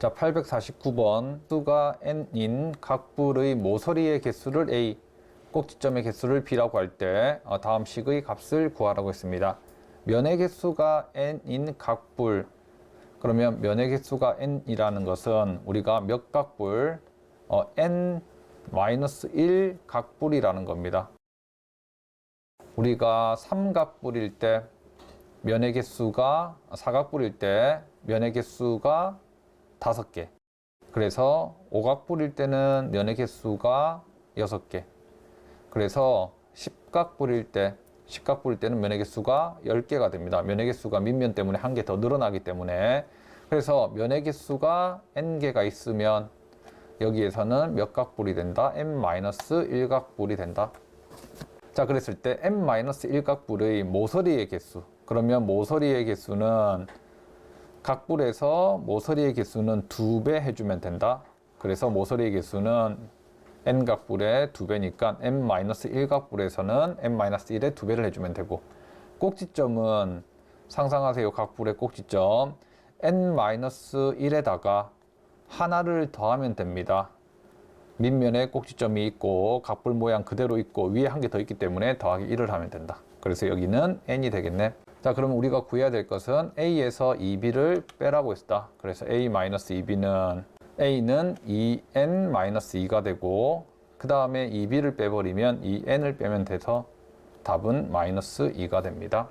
자, 849번 수가 n인 각불의 모서리의 개수를 a, 꼭지점의 개수를 b라고 할때 어, 다음 식의 값을 구하라고 했습니다. 면의 개수가 n인 각불 그러면 면의 개수가 n이라는 것은 우리가 몇 각불 어, n-1 각불이라는 겁니다. 우리가 삼각불일 때 면의 개수가 사각불일 때 면의 개수가 다섯 개. 그래서 오각불일 때는 면의 개수가 여섯 개. 그래서 십각불일 때 십각불일 때는 면의 개수가 10개가 됩니다. 면의 개수가 밑면 때문에 한 개 더 늘어나기 때문에 그래서 면의 개수가 n개가 있으면 여기에서는 몇 각불이 된다? n-1각불이 된다. 자, 그랬을 때 n-1각불의 모서리의 개수. 그러면 모서리의 개수는 각불에서 모서리의 개수는 두 배 해주면 된다. 그래서 모서리의 개수는 n각불의 두 배니까 n-1각불에서는 n-1의 두 배를 해주면 되고 꼭지점은 상상하세요. 각불의 꼭지점 n-1에다가 하나를 더하면 됩니다. 밑면에 꼭지점이 있고 각불 모양 그대로 있고 위에 한 개 더 있기 때문에 더하기 1을 하면 된다. 그래서 여기는 n이 되겠네. 자, 그럼 우리가 구해야 될 것은 a에서 2b를 빼라고 했다. 그래서 a-2b는 a는 2n-2가 되고 그 다음에 2b를 빼버리면 2n을 빼면 돼서 답은 마이너스 2가 됩니다.